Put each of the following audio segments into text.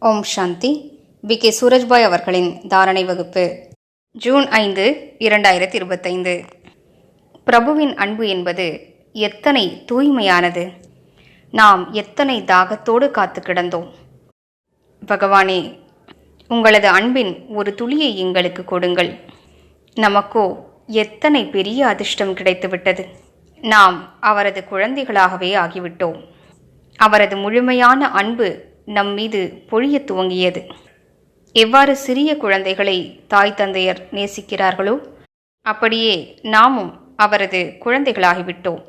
Om Shanti. We. K. Surajbhai அவர்களின் தாரணை வகுப்பு. ஜூன் ஐந்து இரண்டாயிரத்தி இருபத்தைந்து பிரபுவின் அன்பு என்பது எத்தனை தூய்மையானது? நாம் எத்தனை தாகத்தோடு காத்து கிடந்தோம்? பகவானே உங்களது அன்பின் ஒரு துளியை எங்களுக்கு கொடுங்கள். நமக்கோ எத்தனை பெரிய அதிர்ஷ்டம் கிடைத்துவிட்டது? நாம் அவரது குழந்தைகளாகவே ஆகிவிட்டோம். அவரது முழுமையான அன்பு நம் மீது பொழியத் துவங்கியது. எவ்வாறு சிறிய குழந்தைகளை தாய் தந்தையர் நேசிக்கிறார்களோ அப்படியே நாமும் அவரது குழந்தைகளாகிவிட்டோம்.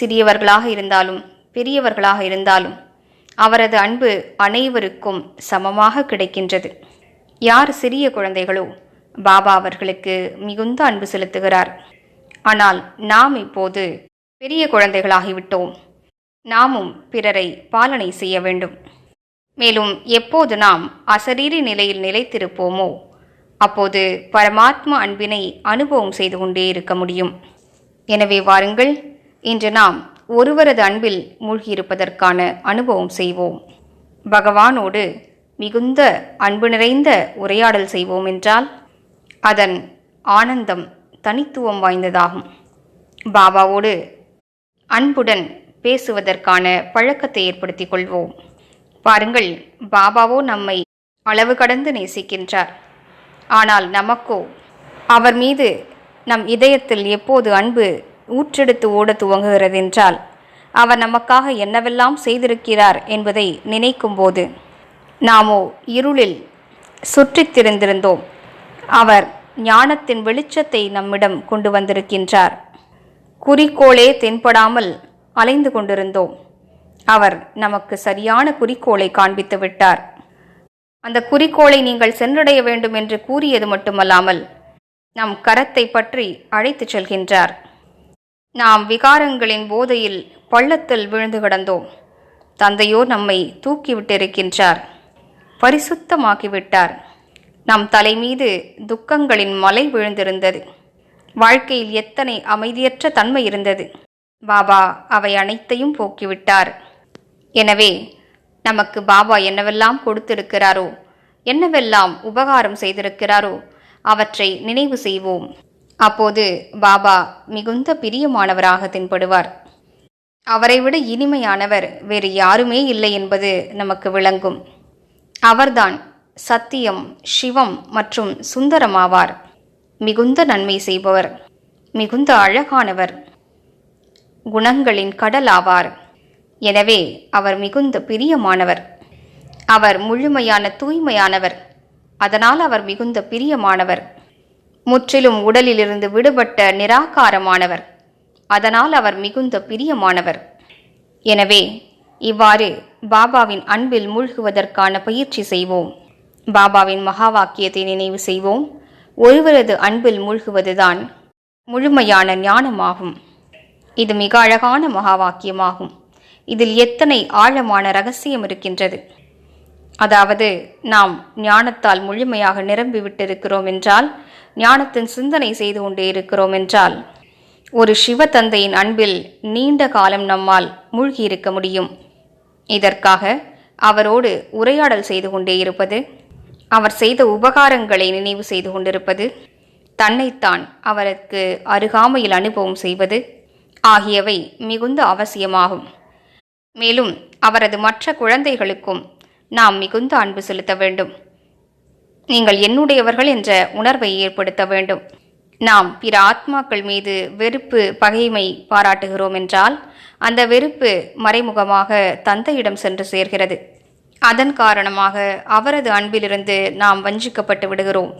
சிறியவர்களாக இருந்தாலும் பெரியவர்களாக இருந்தாலும் அவரது அன்பு அனைவருக்கும் சமமாக கிடைக்கின்றது. யார் சிறிய குழந்தைகளோ பாபா அவர்களுக்கு மிகுந்த அன்பு செலுத்துகிறார். ஆனால் நாம் இப்போது பெரிய குழந்தைகளாகிவிட்டோம். நாமும் பிறரை பாலனை செய்ய வேண்டும். மேலும் எப்போது நாம் அசரீரி நிலையில் நிலைத்திருப்போமோ அப்போது பரமாத்மா அன்பினை அனுபவம் செய்து கொண்டே இருக்க முடியும். எனவே வாருங்கள் இன்று நாம் ஒருவரது அன்பில் மூழ்கியிருப்பதற்கான அனுபவம் செய்வோம். பகவானோடு மிகுந்த அன்பு நிறைந்த உரையாடல் செய்வோம் என்றால் அதன் ஆனந்தம் தனித்துவம் வாய்ந்ததாகும். பாபாவோடு அன்புடன் பேசுவதற்கான பழக்கத்தை ஏற்படுத்திக் கொள்வோம். பாருங்கள் பாபாவோ நம்மை அளவு கடந்து நேசிக்கின்றார். ஆனால் நமக்கோ அவர் மீது நம் இதயத்தில் எப்போது அன்பு ஊற்றெடுத்து ஓட துவங்குகிறது என்றால் அவர் நமக்காக என்னவெல்லாம் செய்திருக்கிறார் என்பதை நினைக்கும்போது நாமோ இருளில் சுற்றித் திரிந்திருந்தோம். அவர் ஞானத்தின் வெளிச்சத்தை நம்மிடம் கொண்டு வந்திருக்கின்றார். குறிக்கோளே தென்படாமல் அலைந்து கொண்டிருந்தோம். அவர் நமக்கு சரியான குறிக்கோளை காண்பித்து விட்டார். அந்த குறிக்கோளை நீங்கள் சென்றடைய வேண்டும் என்று கூறியது மட்டுமல்லாமல் நம் கரத்தை பற்றி அழைத்துச் செல்கின்றார். நாம் விகாரங்களின் போதையில் பள்ளத்தில் விழுந்து கிடந்தோம். தந்தையோ நம்மை தூக்கிவிட்டிருக்கின்றார் பரிசுத்தமாக்கிவிட்டார் நம் தலை மீது துக்கங்களின் மலை விழுந்திருந்தது. வாழ்க்கையில் எத்தனை அமைதியற்ற தன்மை இருந்தது. பாபா அவை அனைத்தையும் போக்கிவிட்டார். எனவே நமக்கு பாபா என்னவெல்லாம் கொடுத்திருக்கிறாரோ என்னவெல்லாம் உபகாரம் செய்திருக்கிறாரோ அவற்றை நினைவு செய்வோம். அப்போது பாபா மிகுந்த பிரியமானவராக தென்படுவார். அவரை விட இனிமையானவர் வேறு யாருமே இல்லை என்பது நமக்கு விளங்கும். அவர்தான் சத்தியம் சிவம் மற்றும் சுந்தரமாவார். மிகுந்த நன்மை செய்பவர் மிகுந்த அழகானவர் குணங்களின் கடல் ஆவார் எனவே அவர் மிகுந்த பிரியமானவர். அவர் முழுமையான தூய்மையானவர். அதனால் அவர் மிகுந்த பிரியமானவர். முற்றிலும் உடலிலிருந்து விடுபட்ட நிராகாரமானவர். அதனால் அவர் மிகுந்த பிரியமானவர். எனவே இவ்வாறு பாபாவின் அன்பில் மூழ்குவதற்கான பயிற்சி செய்வோம். பாபாவின் மகா வாக்கியத்தை நினைவு செய்வோம். ஒருவரது அன்பில் மூழ்குவதுதான் முழுமையான ஞானமாகும். இது மிக அழகான மகா வாக்கியமாகும் இதில் எத்தனை ஆழமான ரகசியம் இருக்கின்றது? அதாவது நாம் ஞானத்தால் முழுமையாக நிரம்பிவிட்டிருக்கிறோம் என்றால் ஞானத்தின் சிந்தனை செய்து கொண்டே இருக்கிறோம் என்றால் ஒரு சிவ தந்தையின் அன்பில் நீண்ட காலம் நம்மால் மூழ்கியிருக்க முடியும். இதற்காக அவரோடு உரையாடல் செய்து கொண்டே இருப்பது அவர் செய்த உபகாரங்களை நினைவு செய்து கொண்டிருப்பது தன்னைத்தான் அவருக்கு அருகாமையில் அனுபவம் செய்வது ஆகியவை மிகுந்த அவசியமாகும். மேலும் அவரது மற்ற குழந்தைகளுக்கும் நாம் மிகுந்த அன்பு செலுத்த வேண்டும். நீங்கள் என்னுடையவர்கள் என்ற உணர்வை ஏற்படுத்த வேண்டும். நாம் பிற ஆத்மாக்கள் மீது வெறுப்பு பகைமை பாராட்டுகிறோம் என்றால் அந்த வெறுப்பு மறைமுகமாக தந்தையிடம் சென்று சேர்கிறது. அதன் காரணமாக அவரது அன்பிலிருந்து நாம் வஞ்சிக்கப்பட்டு விடுகிறோம்.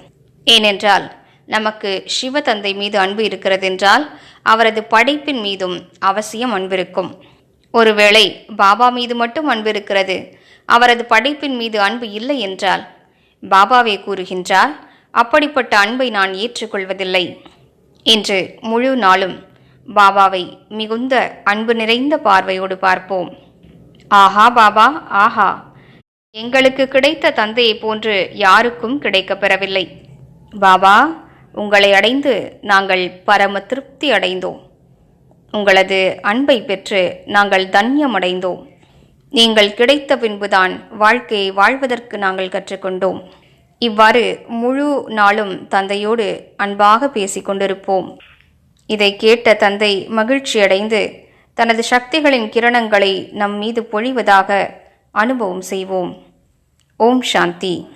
ஏனென்றால் நமக்கு சிவ தந்தை மீது அன்பு இருக்கிறது என்றால் அவரது படைப்பின் மீதும் அவசியம் அன்பிருக்கும். ஒருவேளை பாபா மீது மட்டும் அன்பு இருக்கிறது. அவரது படைப்பின் மீது அன்பு இல்லை என்றால்? பாபாவே கூறுகின்றார் அப்படிப்பட்ட அன்பை நான் ஏற்றுக்கொள்வதில்லை என்று முழு நாளும் பாபாவை மிகுந்த அன்பு நிறைந்த பார்வையோடு பார்ப்போம். ஆஹா பாபா ஆஹா! எங்களுக்கு கிடைத்த தந்தையைப் போன்று யாருக்கும் கிடைக்கப் பெறவில்லை. பாபா உங்களை அடைந்து நாங்கள் பரம திருப்தி அடைந்தோம். உங்களது அன்பை பெற்று நாங்கள் தன்யமடைந்தோம் நீங்கள் கிடைத்த பின்புதான் வாழ்க்கையை வாழ்வதற்கு நாங்கள் கற்றுக்கொண்டோம். இவ்வாறு முழு நாளும் தந்தையோடு அன்பாக பேசிக் கொண்டிருப்போம். இதை கேட்ட தந்தை மகிழ்ச்சியடைந்து தனது சக்திகளின் கிரணங்களை நம் மீது பொழிவதாக அனுபவம் செய்வோம். ஓம் சாந்தி.